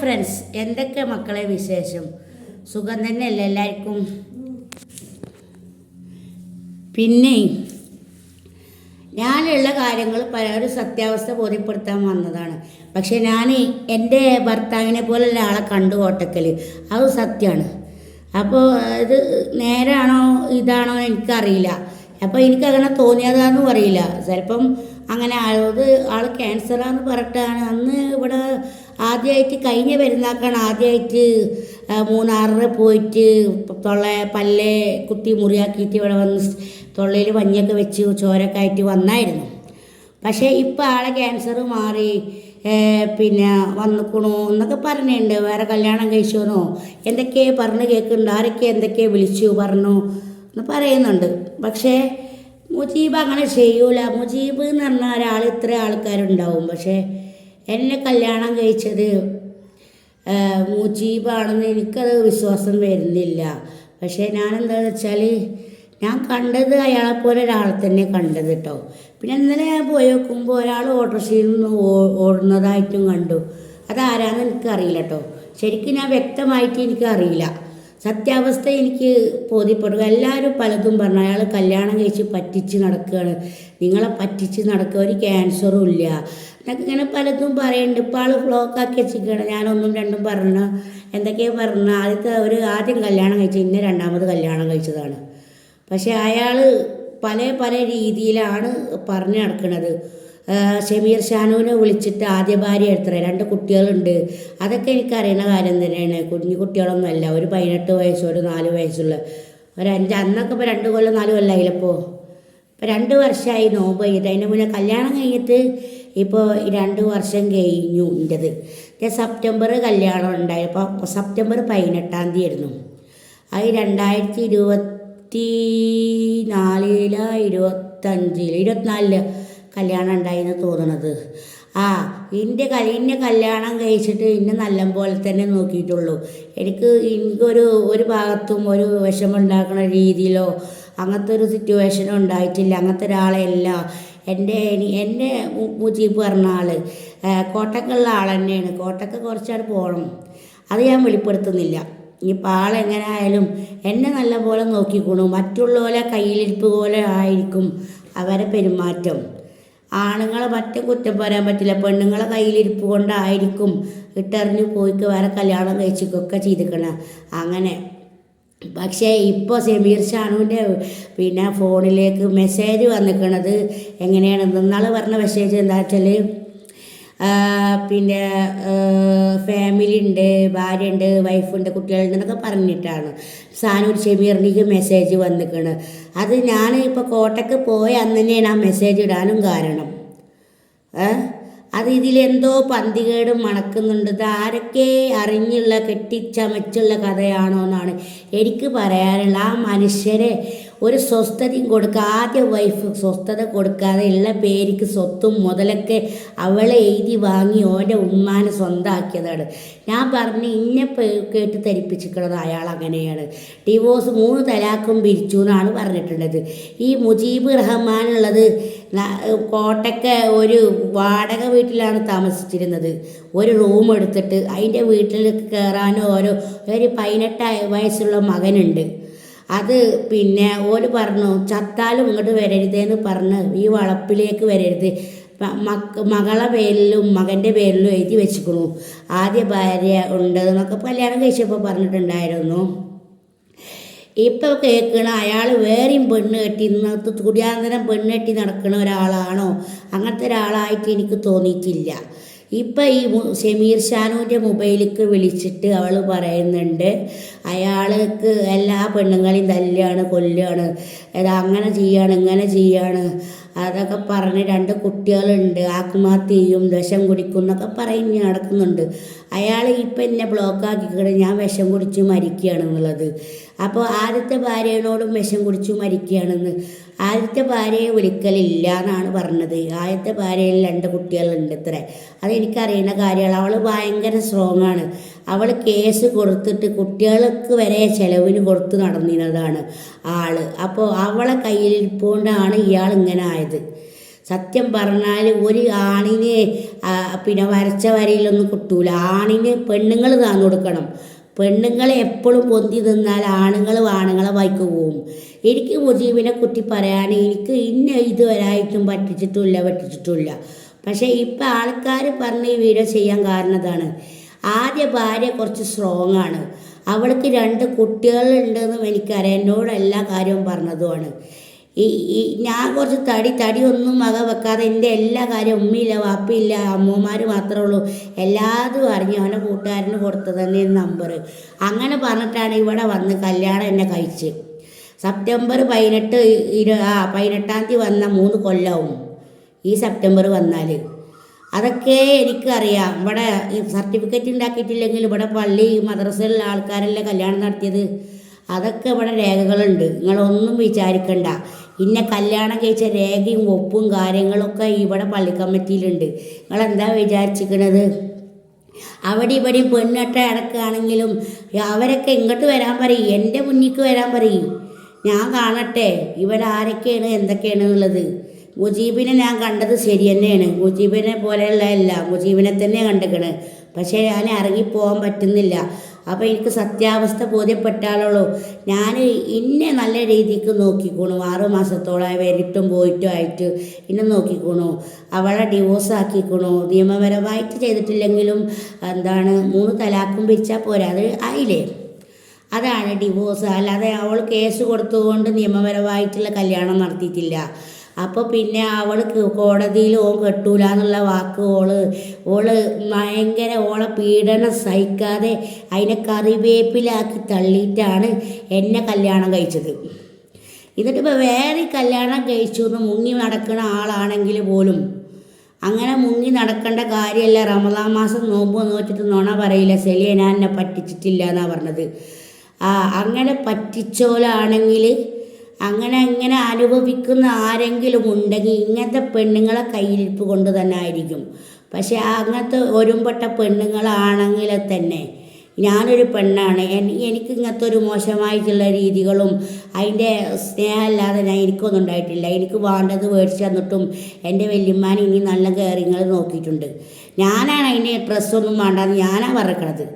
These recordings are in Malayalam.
ഫ്രണ്ട്സ് എന്തൊക്കെ മക്കളെ വിശേഷം? സുഖം തന്നെയല്ലേ എല്ലാവർക്കും? പിന്നെ ഞാനുള്ള കാര്യങ്ങൾ പല ഒരു സത്യാവസ്ഥ ബോധ്യപ്പെടുത്താൻ വന്നതാണ്. പക്ഷെ ഞാൻ എന്റെ ഭർത്താവിനെ പോലെ ഒരാളെ കണ്ടു കോട്ടക്കൽ അത് സത്യമാണ് അപ്പോൾ ഇത് നേരാണോ ഇതാണോ എനിക്കറിയില്ല. അപ്പോൾ എനിക്കങ്ങനെ തോന്നിയതാണെന്നും അറിയില്ല. ചിലപ്പം അങ്ങനെ അത് ആൾ ക്യാൻസറാന്ന് പറഞ്ഞിട്ടാണ്. അന്ന് ഇവിടെ ആദ്യമായിട്ട് കഴിഞ്ഞ പെരുന്നാക്കാണ് ആദ്യമായിട്ട് മൂന്നാറിൽ പോയിട്ട് തൊള്ള പല്ല് കുത്തി മുറിയാക്കിയിട്ട് ഇവിടെ വന്ന് തൊള്ളയിൽ പഞ്ഞിയൊക്കെ വെച്ച് ചോരൊക്കെ ആയിട്ട് വന്നായിരുന്നു. പക്ഷേ ഇപ്പോൾ ആളെ ക്യാൻസർ മാറി പിന്നെ വന്നിക്കണു എന്നൊക്കെ പറഞ്ഞിട്ടുണ്ട്. വേറെ കല്യാണം കഴിച്ചോന്നോ? എന്തൊക്കെ പറഞ്ഞ് കേൾക്കുന്നുണ്ട്? ആരൊക്കെ എന്തൊക്കെ വിളിച്ചു പറഞ്ഞു എന്ന് പറയുന്നുണ്ട്. പക്ഷേ മുജീബ് അങ്ങനെ ചെയ്യൂല. മുജീബ് എന്ന് പറഞ്ഞ ഒരാൾ ഇത്ര ആൾക്കാരുണ്ടാവും. പക്ഷേ എന്നെ കല്യാണം കഴിച്ചത്. മൂച്ചീപ്പാണെന്ന് എനിക്കത് വിശ്വാസം വരുന്നില്ല. പക്ഷേ ഞാൻ എന്താണെന്ന് വെച്ചാൽ ഞാൻ കണ്ടത് അയാളെ പോലെ ഒരാളെ തന്നെ കണ്ടത് കേട്ടോ പിന്നെ ഇന്നലെ ഞാൻ പോയി നോക്കുമ്പോൾ ഒരാൾ ഓട്ടോറിക്ഷയിൽ നിന്ന് ഓടുന്നതായിട്ടും കണ്ടു. അതാരാന്ന് എനിക്കറിയില്ല കേട്ടോ ശരിക്കും ഞാൻ വ്യക്തമായിട്ട് എനിക്കറിയില്ല. സത്യാവസ്ഥ എനിക്ക് ബോധ്യപ്പെടുക എല്ലാവരും പലതും പറഞ്ഞു. അയാൾ കല്യാണം കഴിച്ച് പറ്റിച്ച് നടക്കുകയാണ് നിങ്ങളെ പറ്റിച്ച് നടക്കുക ഒരു ക്യാൻസറും ഇല്ല. എന്നൊക്കെ ഇങ്ങനെ പലതും പറയുന്നുണ്ട് ഇപ്പോൾ ആൾ ഫ്ലോക്ക് ആക്കി വെച്ചിരിക്കുകയാണ് ഞാനൊന്നും രണ്ടും പറഞ്ഞു എന്തൊക്കെയോ പറഞ്ഞു. ആദ്യത്തെ ഒരു ആദ്യം കല്യാണം കഴിച്ചു ഇന്ന് രണ്ടാമത് കല്യാണം കഴിച്ചതാണ്. പക്ഷേ അയാൾ പല പല രീതിയിലാണ് പറഞ്ഞു നടക്കുന്നത് ഷമീർ ഷാനുവിനെ വിളിച്ചിട്ട് ആദ്യ ഭാര്യ എത്ര രണ്ട് കുട്ടികളുണ്ട്. അതൊക്കെ എനിക്കറിയുന്ന കാര്യം തന്നെയാണ്. കുഞ്ഞു കുട്ടികളൊന്നുമല്ല. ഒരു പതിനെട്ട് വയസ്സ് ഒരു നാല് വയസ്സുള്ള ഒരു അഞ്ച് അന്നൊക്കെ ഇപ്പോൾ രണ്ട് കൊല്ലം നാല് കൊല്ലമായില്ലപ്പോൾ ഇപ്പോൾ രണ്ട് വർഷമായി നോമ്പ് കഴിഞ്ഞിട്ട്. അതിന്റെ മുന്നേ കല്യാണം കഴിഞ്ഞിട്ട് ഇപ്പോൾ രണ്ട് വർഷം കഴിഞ്ഞു എന്റെത് സെപ്റ്റംബർ കല്യാണം ഉണ്ടായപ്പോൾ സെപ്റ്റംബർ പതിനെട്ടാം തീയതി ആയിരുന്നു അത് രണ്ടായിരത്തി ഇരുപത്തി നാലിലോ ഇരുപത്തഞ്ചിലോ ഇരുപത്തിനാലിൽ കല്യാണം ഉണ്ടായിന്ന് തോന്നണത്. ആ കഴിഞ്ഞ ഇന്നെ കല്യാണം കഴിച്ചിട്ട് ഇന്നെ നല്ല പോലെ തന്നെ നോക്കിയിട്ടുള്ളൂ. എനിക്ക് എനിക്കൊരു ഒരു ഭാഗത്തും ഒരു വിഷമുണ്ടാക്കുന്ന രീതിയിലോ അങ്ങനത്തെ ഒരു സിറ്റുവേഷനും ഉണ്ടായിട്ടില്ല. അങ്ങനത്തെ ഒരാളെയല്ല എന്റെ എന്റെ മുജീബ് പറഞ്ഞ ആൾ കോട്ടക്കുള്ള ആൾ തന്നെയാണ്. കോട്ടക്ക് കുറച്ചാട് പോകണം അത് ഞാൻ വെളിപ്പെടുത്തുന്നില്ല. ഇനിയിപ്പോൾ ആളെങ്ങനെ ആയാലും എന്നെ നല്ല പോലെ നോക്കിക്കോണു മറ്റുള്ളവരെ കയ്യിലിരിപ്പ് പോലെ ആയിരിക്കും അവരെ പെരുമാറ്റം. ആണുങ്ങളെ മറ്റേ കുറ്റം പറയാൻ പറ്റില്ല. പെണ്ണുങ്ങളെ കയ്യിലിരിപ്പ് കൊണ്ടായിരിക്കും ഇട്ടറിഞ്ഞ് പോയിക്ക് വേറെ കല്യാണം കഴിച്ചിക്കൊക്കെ ചെയ്തിക്കണം. അങ്ങനെ. പക്ഷേ ഇപ്പോൾ സമീർ ഷാനുവിന്റെ പിന്നെ ഫോണിലേക്ക് മെസ്സേജ് വന്നിക്കണത് എങ്ങനെയാണ് ഇന്നാൾ പറഞ്ഞ മെസ്സേജ് എന്താ വെച്ചാൽ പിന്നെ ഫാമിലി ഉണ്ട് ഭാര്യ ഉണ്ട് വൈഫുണ്ട് കുട്ടികളുണ്ട് എന്നൊക്കെ പറഞ്ഞിട്ടാണ് സാനൂർ ഷെമീറിനേക്ക് മെസ്സേജ് വന്നിക്കണ് അത് ഞാൻ ഇപ്പോൾ കോട്ടയ്ക്ക് പോയി അന്ന് തന്നെയാണ് ആ മെസ്സേജ് ഇടാനും കാരണം ഏ? അത് ഇതിലെന്തോ പന്തികേടും മണക്കുന്നുണ്ട്. ഇത് ആരൊക്കെ അറിഞ്ഞുള്ള കെട്ടിച്ചമച്ചുള്ള കഥയാണോ എന്നാണ് എനിക്ക് പറയാനുള്ള ആ മനുഷ്യരെ ഒരു സ്വസ്ഥതയും കൊടുക്കുക ആദ്യ വൈഫ് സ്വസ്ഥത കൊടുക്കാതെ ഉള്ള പേരിക്ക് സ്വത്തും മുതലൊക്കെ അവളെ എഴുതി വാങ്ങി ഓന്റെ ഉമ്മാനെ സ്വന്തമാക്കിയതാണ് ഞാൻ പറഞ്ഞ് ഇന്നെ കേട്ട് ധരിപ്പിച്ചിരിക്കുന്നത് അയാൾ അങ്ങനെയാണ്. ഡിവോഴ്സ് മൂന്ന് തലാക്കും പിരിച്ചു എന്നാണ് പറഞ്ഞിട്ടുള്ളത്. ഈ മുജീബ് റഹ്മാനുള്ളത് കോട്ടയ്ക്ക് ഒരു വാടക വീട്ടിലാണ് താമസിച്ചിരുന്നത്. ഒരു റൂം എടുത്തിട്ട് അതിന്റെ വീട്ടിൽ കയറാനോ ഓരോ ഒരു പതിനെട്ട് വയസ്സുള്ള മകനുണ്ട്. അത് പിന്നെ ഓര് പറഞ്ഞു ചത്താലും ഇങ്ങോട്ട് വരരുതെന്ന് പറഞ്ഞ് ഈ വളപ്പിലേക്ക് വരരുത്. മക്ക മകളെ പേരിലും മകന്റെ പേരിലും എഴുതി വെച്ചിക്കണു. ആദ്യ ഭാര്യ ഉണ്ട് എന്നൊക്കെ കല്യാണം കഴിച്ചപ്പോൾ പറഞ്ഞിട്ടുണ്ടായിരുന്നു. ഇപ്പോൾ കേൾക്കണ അയാൾ വേറെയും പെണ്ണ് കെട്ടി നിന്നത് തുടിയാന്തരം പെണ്ണ് കെട്ടി നടക്കുന്ന ഒരാളാണോ? അങ്ങനത്തെ ഒരാളായിട്ട് എനിക്ക് തോന്നിയിട്ടില്ല. ഇപ്പം ഈ ഷമീർ ഷാനുവിന്റെ മൊബൈലിലേക്ക് വിളിച്ചിട്ട് അവൾ പറയുന്നുണ്ട് അയാൾക്ക് എല്ലാ പെണ്ണുങ്ങളെയും തല്ലുകയാണ് കൊല്ലുകയാണ് അങ്ങനെ ചെയ്യാണ് ഇങ്ങനെ ചെയ്യാണ് അതൊക്കെ പറഞ്ഞ് രണ്ട് കുട്ടികളുണ്ട്. ആത്മഹത്യ ചെയ്യും വിഷം കുടിക്കും എന്നൊക്കെ പറഞ്ഞ് നടക്കുന്നുണ്ട്. അയാൾ ഇപ്പം എന്നെ ബ്ലോക്കാക്കിക്കൊണ്ട് ഞാൻ വിഷം കുടിച്ച് മരിക്കുകയാണ് എന്നുള്ളത്. അപ്പോൾ ആദ്യത്തെ ഭാര്യയോടും വിഷം കുടിച്ച് മരിക്കുകയാണെന്ന്. ആദ്യത്തെ ഭാര്യയെ വിളിക്കലില്ല എന്നാണ് പറഞ്ഞത്. ആദ്യത്തെ ഭാര്യയിൽ രണ്ട് കുട്ടികളുണ്ട് ഇത്ര. അതെനിക്കറിയുന്ന കാര്യമാണ്. അവൾ ഭയങ്കര സ്ട്രോങ് ആണ്. അവൾ കേസ് കൊടുത്തിട്ട് കുട്ടികൾക്ക് വരെ ചിലവിന് കൊടുത്ത് നടന്നിരുന്നതാണ് ആൾ. അപ്പോൾ അവളെ കയ്യിൽ കയ്യിലിരിപ്പോണ്ടാണ് ഇയാൾ ഇങ്ങനെ ആയത്. സത്യം പറഞ്ഞാൽ ഒരു ആണിനെ പിന്നെ വരച്ച വരയിലൊന്നും കിട്ടൂല. ആണിന് പെണ്ണുങ്ങൾ താന്നു കൊടുക്കണം. പെണ്ണുങ്ങളെ എപ്പോഴും പൊന്തി നിന്നാൽ ആണുങ്ങൾ ആണുങ്ങളെ വൈക്ക് പോവും. എനിക്ക് മുജീബിനെ കുറ്റി പറയാൻ എനിക്ക് ഇന്ന ഇതുവരായിട്ടും പറ്റിച്ചിട്ടില്ല പറ്റിച്ചിട്ടില്ല. പക്ഷേ ഇപ്പം ആൾക്കാർ പറഞ്ഞ് ഈ വീഡിയോ ചെയ്യാൻ കാരണം ഇതാണ്. ആദ്യ ഭാര്യ കുറച്ച് സ്ട്രോങ് ആണ്. അവൾക്ക് രണ്ട് കുട്ടികളുണ്ടെന്നും എനിക്കറിയാം. എന്നോട് എല്ലാ കാര്യവും പറഞ്ഞതുമാണ്. ഈ ഈ ഞാൻ കുറച്ച് തടി തടി ഒന്നും മക വെക്കാതെ എന്റെ എല്ലാ കാര്യവും ഉമ്മയില്ല വാപ്പയില്ല അമ്മമാർ മാത്രമേ ഉള്ളൂ. എല്ലാതും അറിഞ്ഞു അവന്റെ കൂട്ടുകാരന് കൊടുത്തു തന്നെ നമ്പർ അങ്ങനെ പറഞ്ഞിട്ടാണ് ഇവിടെ വന്ന് കല്യാണം എന്നെ കഴിച്ച് സെപ്റ്റംബർ പതിനെട്ട് ഇരു ആ പതിനെട്ടാം തീയതി വന്ന മൂന്ന് കൊല്ലവും ഈ സെപ്റ്റംബർ വന്നാൽ അതൊക്കെ എനിക്കറിയാം. ഇവിടെ ഈ സർട്ടിഫിക്കറ്റ് ഉണ്ടാക്കിയിട്ടില്ലെങ്കിൽ ഇവിടെ പള്ളി മദ്രസയിലുള്ള ആൾക്കാരല്ലേ കല്യാണം നടത്തിയത്? അതൊക്കെ ഇവിടെ രേഖകളുണ്ട്. നിങ്ങളൊന്നും വിചാരിക്കണ്ട. ഇന്നെ കല്യാണം കഴിച്ച രേഖയും ഒപ്പും കാര്യങ്ങളൊക്കെ ഇവിടെ പള്ളി കമ്മിറ്റിയിലുണ്ട് നിങ്ങളെന്താ വിചാരിച്ചിരിക്കണത് അവിടെ ഇവിടെയും പെണ്ണിട്ട അടക്കുകയാണെങ്കിലും അവരൊക്കെ ഇങ്ങോട്ട് വരാൻ പറയും. എന്റെ മുന്നിക്ക് വരാൻ പറയും. ഞാൻ കാണട്ടെ. ഇവരാരൊക്കെയാണ്? എന്തൊക്കെയാണ് ഉള്ളത്? മുജീബിനെ ഞാൻ കണ്ടത് ശരി തന്നെയാണ്. മുജീബിനെ പോലെയുള്ള അല്ല മുജീബിനെ തന്നെ കണ്ടിക്കണ്. പക്ഷേ ഞാൻ ഇറങ്ങിപ്പോകാൻ പറ്റുന്നില്ല. അപ്പോൾ എനിക്ക് സത്യാവസ്ഥ ബോധ്യപ്പെട്ടാലുള്ളൂ. ഞാൻ ഇന്നെ നല്ല രീതിക്ക് നോക്കിക്കോണു. ആറു മാസത്തോളം വരിട്ടും പോയിട്ടും ആയിട്ട് ഇന്നെ നോക്കിക്കോണു. അവളെ ഡിവോഴ്സ് ആക്കിക്കോണു. നിയമപരമായിട്ട് ചെയ്തിട്ടില്ലെങ്കിലും എന്താണ് മൂന്ന് തലാക്കും പിരിച്ചാൽ പോരാ. അത് ആയില്ലേ? അതാണ് ഡിവോഴ്സ് അല്ലാതെ അവൾ കേസ് കൊടുത്തുകൊണ്ട് നിയമപരമായിട്ടുള്ള കല്യാണം നടത്തിയിട്ടില്ല. അപ്പോൾ പിന്നെ അവൾ കോടതിയിൽ ഓൻ കെട്ടൂല എന്നുള്ള വാക്ക് ഓൾ ഓൾ ഭയങ്കര ഓളെ പീഡനം സഹിക്കാതെ അതിനെ കറിവേപ്പിലാക്കി തള്ളിയിട്ടാണ് എന്നെ കല്യാണം കഴിച്ചത്. എന്നിട്ട് ഇപ്പോൾ വേറെ കല്യാണം കഴിച്ചു എന്ന് മുങ്ങി നടക്കുന്ന ആളാണെങ്കിൽ പോലും അങ്ങനെ മുങ്ങി നടക്കേണ്ട കാര്യമല്ല റമദാൻ മാസം നോമ്പ് നോറ്റിട്ട് നുണ പറയില്ല. സെലിയ ഞാൻ എന്നെ പറ്റിച്ചിട്ടില്ല എന്നാണ് പറഞ്ഞത്. ആ അങ്ങനെ പറ്റിച്ചോലാണെങ്കിൽ അങ്ങനെ ഇങ്ങനെ അനുഭവിക്കുന്ന ആരെങ്കിലും ഉണ്ടെങ്കിൽ ഇങ്ങനത്തെ പെണ്ണുങ്ങളെ കയ്യിരിപ്പ് കൊണ്ട് തന്നെ ആയിരിക്കും. പക്ഷെ അങ്ങനത്തെ ഒരുമ്പെട്ട പെണ്ണുങ്ങളാണെങ്കിൽ തന്നെ ഞാനൊരു പെണ്ണാണ്. എനിക്ക് ഇങ്ങനത്തെ ഒരു മോശമായിട്ടുള്ള രീതികളും അതിന്റെ സ്നേഹമല്ലാതെ ഞാൻ എനിക്കൊന്നും ഉണ്ടായിട്ടില്ല. എനിക്ക് വേണ്ടത് മേടിച്ചു തന്നിട്ടും എന്റെ വല്യമ്മാൻ ഇനി നല്ല കയറിങ്ങൾ നോക്കിയിട്ടുണ്ട്. ഞാനാണ് അതിന് ഡ്രസ്സൊന്നും വേണ്ടെന്ന് ഞാനാണ് പറക്കണത്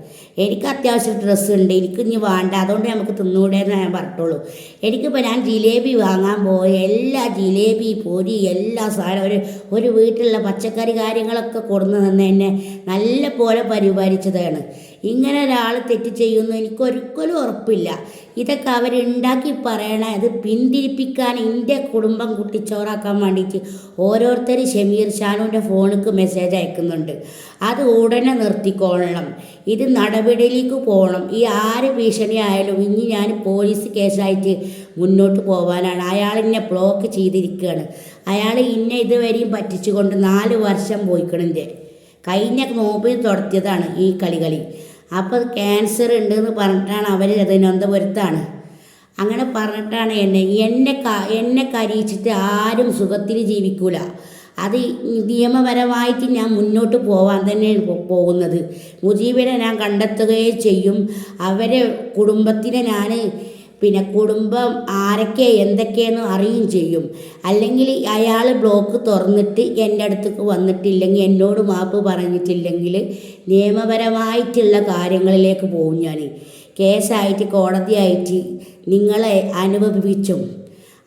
എനിക്ക് അത്യാവശ്യം ഡ്രസ്സ് ഉണ്ട്. എനിക്ക് ഇനി വേണ്ട. അതുകൊണ്ട് നമുക്ക് തിന്നൂടെ എന്ന് ഞാൻ പറഞ്ഞിട്ടുള്ളൂ. എനിക്കിപ്പോൾ ഞാൻ ജിലേബി വാങ്ങാൻ പോയ. എല്ലാ ജിലേബി പൊരി എല്ലാ സാധനം ഒരു ഒരു വീട്ടിലുള്ള പച്ചക്കറി കാര്യങ്ങളൊക്കെ കൊടുന്നു തന്നെ എന്നെ നല്ല പോലെ പരിപാലിച്ചതാണ്. ഇങ്ങനെ ഒരാൾ തെറ്റ് ചെയ്യുന്നു എനിക്കൊരിക്കലും ഉറപ്പില്ല. ഇതൊക്കെ അവരുണ്ടാക്കി പറയണ അത് പിന്തിരിപ്പിക്കാൻ എന്റെ കുടുംബം കുട്ടിച്ചോറാക്കാൻ വേണ്ടിയിട്ട് ഓരോരുത്തർ ഷമീർ ഷാനുവിന്റെ ഫോണിക്ക് മെസ്സേജ് അയക്കുന്നുണ്ട്. അത് ഉടനെ നിർത്തിക്കൊള്ളണം. ഇത് നടപടിയിലേക്ക് പോകണം. ഈ ആര് ഭീഷണി ആയാലും ഇനി ഞാൻ പോലീസ് കേസായിട്ട് മുന്നോട്ട് പോകാനാണ് അയാൾ എന്നെ ബ്ലോക്ക് ചെയ്തിരിക്കുകയാണ് അയാൾ ഇന്നെ ഇതുവരെയും പറ്റിച്ചുകൊണ്ട് നാല് വർഷം പോയിക്കണിന്റെ കഴിഞ്ഞ മൊബൈൽ തുടത്തിയതാണ് ഈ കളികളി. അപ്പോൾ ക്യാൻസർ ഉണ്ടെന്ന് പറഞ്ഞിട്ടാണ് അവർ തിരുവനന്തപുരത്താണ്. അങ്ങനെ പറഞ്ഞിട്ടാണ് എന്നെ എന്നെ എന്നെ കരയിച്ചിട്ട് ആരും സുഖത്തിൽ ജീവിക്കൂല. അത് നിയമപരമായിട്ട് ഞാൻ മുന്നോട്ട് പോവാൻ തന്നെയാണ് പോകുന്നത്. മുജീബിനെ ഞാൻ കണ്ടെത്തുകയും ചെയ്യും. അവരെ കുടുംബത്തിനെ ഞാൻ പിന്നെ കുടുംബം ആരൊക്കെ എന്തൊക്കെയെന്ന് അറിയുകയും ചെയ്യും. അല്ലെങ്കിൽ അയാൾ ബ്ലോക്ക് തുറന്നിട്ട് എന്റെ അടുത്തേക്ക് വന്നിട്ടില്ലെങ്കിൽ എന്നോട് മാപ്പ് പറഞ്ഞിട്ടില്ലെങ്കിൽ നിയമപരമായിട്ടുള്ള കാര്യങ്ങളിലേക്ക് പോകും ഞാൻ. കേസായിട്ട് കോടതിയായിട്ട് നിങ്ങളെ അനുഭവിച്ചും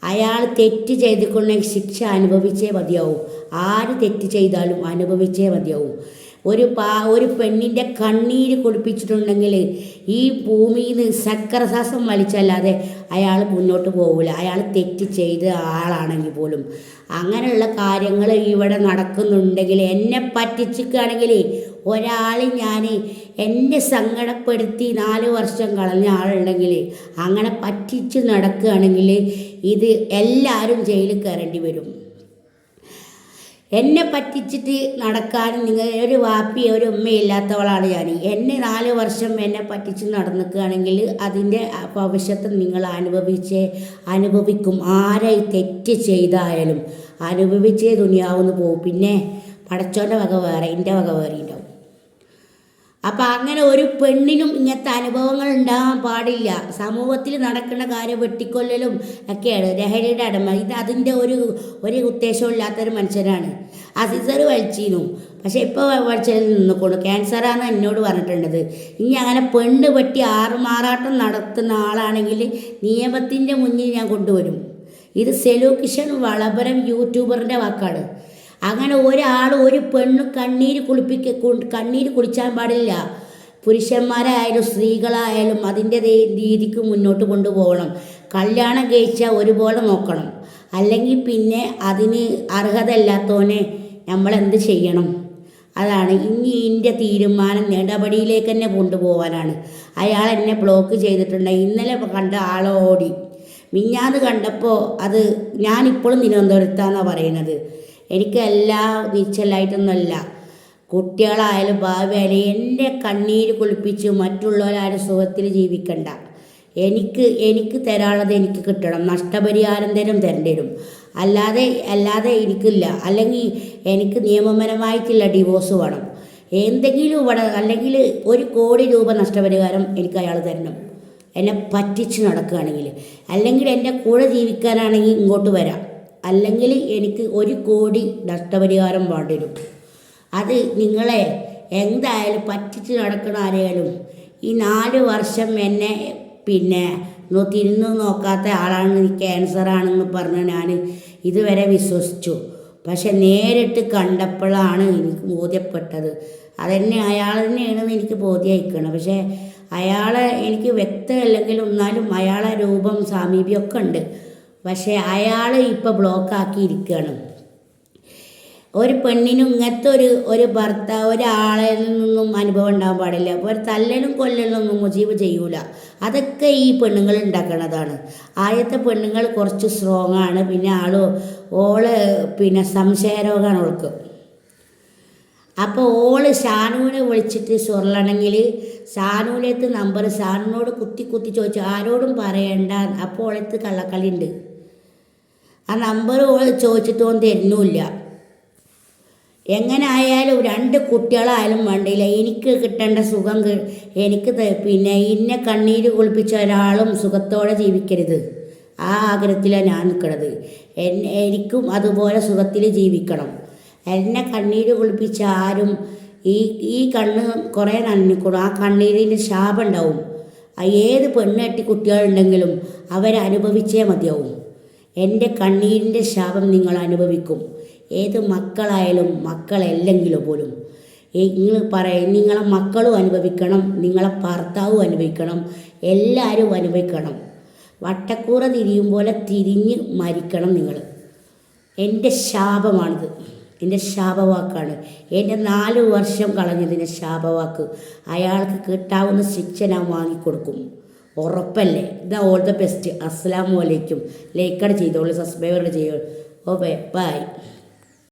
അയാൾ തെറ്റ് ചെയ്തിട്ടുണ്ടെങ്കിൽ ശിക്ഷ അനുഭവിച്ചേ മതിയാവും. ആര് തെറ്റ് ചെയ്താലും അനുഭവിച്ചേ മതിയാവും. ഒരു പാ ഒരു പെണ്ണിന്റെ കണ്ണീര് കുടിപ്പിച്ചിട്ടുണ്ടെങ്കിൽ ഈ ഭൂമിയിൽ നിന്ന് സക്രസാസം വലിച്ചല്ലാതെ അയാൾ മുന്നോട്ട് പോകില്ല അയാൾ തെറ്റ് ചെയ്ത ആളാണെങ്കിൽ പോലും. അങ്ങനെയുള്ള കാര്യങ്ങൾ ഇവിടെ നടക്കുന്നുണ്ടെങ്കിൽ എന്നെ പറ്റിച്ചിക്കുകയാണെങ്കിൽ ഒരാൾ ഞാൻ എന്നെ സങ്കടപ്പെടുത്തി നാല് വർഷം കളഞ്ഞ ആളുണ്ടെങ്കിൽ അങ്ങനെ പറ്റിച്ച് നടക്കുകയാണെങ്കിൽ ഇത് എല്ലാവരും ജയിലിൽ കയറേണ്ടി വരും. എന്നെ പറ്റിച്ചിട്ട് നടക്കാൻ നിങ്ങൾ ഒരു വാപ്പി ഒരു ഉമ്മയില്ലാത്തവളാണ് ഞാൻ എന്നെ നാല് വർഷം എന്നെ പറ്റിച്ച് നടന്നിക്കുകയാണെങ്കിൽ അതിന്റെ ഭവിഷ്യത്ത് നിങ്ങൾ അനുഭവിച്ച് അനുഭവിക്കും. ആരായി തെറ്റ് ചെയ്തായാലും അനുഭവിച്ചേ ദുനിയാവുന്നു പോകും പിന്നെ പടച്ചോന്റെ വക വേറെ എന്റെ വക വേറെ ഉണ്ടാവും. അപ്പം അങ്ങനെ ഒരു പെണ്ണിനും ഇങ്ങനത്തെ അനുഭവങ്ങൾ ഉണ്ടാകാൻ പാടില്ല. സമൂഹത്തിൽ നടക്കുന്ന കാര്യം വെട്ടിക്കൊല്ലലും ഒക്കെയാണ്. ലഹരിയുടെ അടമ. ഇത് അതിന്റെ ഒരു ഒരു ഉദ്ദേശവും ഇല്ലാത്തൊരു മനുഷ്യനാണ്. അസിസർ വലിച്ചിരുന്നു. പക്ഷേ ഇപ്പോൾ വലിച്ചതിൽ നിന്നുകൊണ്ടു ക്യാൻസറാണ് എന്നോട് പറഞ്ഞിട്ടുള്ളത്. ഇനി അങ്ങനെ പെണ്ണ് വെട്ടി ആറുമാറാട്ടം നടത്തുന്ന ആളാണെങ്കിൽ നിയമത്തിന്റെ മുന്നിൽ ഞാൻ കൊണ്ടുവരും. ഇത് സെലൂ കിഷൻ വളപരം യൂട്യൂബറിന്റെ വാക്കാണ്. അങ്ങനെ ഒരാൾ ഒരു പെണ്ണ് കണ്ണീര് കുളിപ്പിക്ക കണ്ണീര് കുളിച്ചാൻ പാടില്ല. പുരുഷന്മാരായാലും സ്ത്രീകളായാലും അതിന്റെ രീതിക്ക് മുന്നോട്ട് കൊണ്ടുപോകണം. കല്യാണം കഴിച്ചാൽ ഒരുപോലെ നോക്കണം. അല്ലെങ്കിൽ പിന്നെ അതിന് അർഹതല്ലാത്തവനെ നമ്മളെന്ത് ചെയ്യണം? അതാണ് ഇനി ഇതിന്റെ തീരുമാനം നടപടിയിലേക്ക് തന്നെ കൊണ്ടുപോകാനാണ് അയാൾ എന്നെ ബ്ലോക്ക് ചെയ്തിട്ടുണ്ട്. ഇന്നലെ കണ്ട ആളോടി മിഞ്ഞാന്ന് കണ്ടപ്പോൾ അത് ഞാനിപ്പോഴും തിരുവനന്തപുരത്താണെന്നാണ് പറയുന്നത്. എനിക്ക് എല്ലാ കുട്ടികളായാലും ഭാവിയായാലും എന്റെ കണ്ണീര് കുളിപ്പിച്ച് മറ്റുള്ളവരാരും സുഖത്തിൽ ജീവിക്കണ്ട. എനിക്ക് എനിക്ക് തരാനുള്ളത് എനിക്ക് കിട്ടണം. നഷ്ടപരിഹാരം തരും തരേണ്ടി വരും അല്ലാതെ അല്ലാതെ എനിക്കില്ല. അല്ലെങ്കിൽ എനിക്ക് നിയമപരമായിട്ടുള്ള ഡിവോഴ്സ് വേണം. എന്തെങ്കിലും ഇവിടെ അല്ലെങ്കിൽ ഒരു കോടി രൂപ നഷ്ടപരിഹാരം എനിക്ക് അയാൾ തരണം. എന്നെ പറ്റിച്ച് നടക്കുകയാണെങ്കിൽ. അല്ലെങ്കിൽ എന്റെ കൂടെ ജീവിക്കാനാണെങ്കിൽ ഇങ്ങോട്ട് വരാം. അല്ലെങ്കിൽ എനിക്ക് ഒരു കോടി നഷ്ടപരിഹാരം പാടിരും അത് നിങ്ങളെ എന്തായാലും പറ്റിച്ച് നടക്കണ ഈ നാല് വർഷം എന്നെ പിന്നെ തിരിഞ്ഞു നോക്കാത്ത ആളാണ് ഈ ക്യാൻസർ ആണെന്ന് പറഞ്ഞ് ഞാൻ ഇതുവരെ വിശ്വസിച്ചു. പക്ഷെ നേരിട്ട് കണ്ടപ്പോഴാണ് എനിക്ക് ബോധ്യപ്പെട്ടത്. അതന്നെ അയാൾ തന്നെയാണെന്ന് എനിക്ക് ബോധ്യമായിക്കണം. പക്ഷേ അയാളെ എനിക്ക് വ്യക്തമല്ലെങ്കിൽ എന്നാലും അയാളെ രൂപം സാമീപ്യമൊക്കെ ഉണ്ട്. പക്ഷേ അയാൾ ഇപ്പോൾ ബ്ലോക്കാക്കിയിരിക്കുകയാണ് ഒരു പെണ്ണിനും ഇങ്ങനത്തെ ഒരു ഒരു ഭർത്താവ് ഒരാളിൽ നിന്നും അനുഭവം ഉണ്ടാകാൻ പാടില്ല. അപ്പോൾ ഒരു തല്ലലും ഒന്നും മുജീബ് ചെയ്യൂല. അതൊക്കെ ഈ പെണ്ണുങ്ങൾ ഉണ്ടാക്കണതാണ്. ആദ്യത്തെ പെണ്ണുങ്ങൾ കുറച്ച് സ്ട്രോങ് ആണ്. പിന്നെ ആൾ ഓൾ പിന്നെ സംശയരോഗമാണ് ഓൾക്ക്. അപ്പോൾ ഓൾ ഷാനുവിനെ വിളിച്ചിട്ട് ചൊല്ലണമെങ്കിൽ ഷാനുവിനടുത്ത് നമ്പർ ഷാനുവിനോട് കുത്തി കുത്തി ചോദിച്ചു ആരോടും പറയണ്ട. അപ്പോൾ ഓളത്ത് കള്ളക്കളി ഉണ്ട് ആ നമ്പർ ചോദിച്ചിട്ടോ ഓൻ തരുന്നുമില്ല എങ്ങനെ ആയാലും രണ്ട് കുട്ടികളായാലും വേണ്ടില്ല. എനിക്ക് കിട്ടേണ്ട സുഖം എനിക്ക് പിന്നെ ഇന്നെ കണ്ണീര് കുളിപ്പിച്ച ഒരാളും സുഖത്തോടെ ജീവിക്കരുത്. ആ ആഗ്രഹത്തിലാണ് ഞാൻ നിൽക്കുന്നത് എനിക്കും അതുപോലെ സുഖത്തിൽ ജീവിക്കണം. എന്നെ കണ്ണീര് കുളിപ്പിച്ച ആരും ഈ ഈ കണ്ണ് കുറേ നനഞ്ഞിക്കണം ആ കണ്ണീരിന്റെ ശാപം ഉണ്ടാവും. ഏത് പെണ്ണെട്ടി കുട്ടികളുണ്ടെങ്കിലും അവരനുഭവിച്ചേ മതിയാവും. എന്റെ കണ്ണീരിന്റെ ശാപം നിങ്ങൾ അനുഭവിക്കും. ഏത് മക്കളായാലും മക്കളല്ലെങ്കിലും പോലും. നിങ്ങൾ പറയും നിങ്ങളെ മക്കളും അനുഭവിക്കണം നിങ്ങളെ ഭർത്താവും അനുഭവിക്കണം എല്ലാവരും അനുഭവിക്കണം. വട്ടക്കൂറ തിരിയും പോലെ തിരിഞ്ഞ് മരിക്കണം നിങ്ങൾ എന്റെ ശാപമാണിത്. എന്റെ ശാപവാക്കാണ്. എന്റെ നാല് വർഷം കളഞ്ഞതിന്റെ ശാപവാക്ക്. അയാൾക്ക് കിട്ടാവുന്ന ശിക്ഷ ഞാൻ വാങ്ങിക്കൊടുക്കും. ഉറപ്പല്ലേ? ദ ഓൾ ദ ബെസ്റ്റ് അസ്സാം വലൈക്കും ലൈക്കട് ചെയ്തോളൂ സബ്സ്ക്രൈബർ ചെയ്തോളൂ. ഓ ബൈ ബൈ.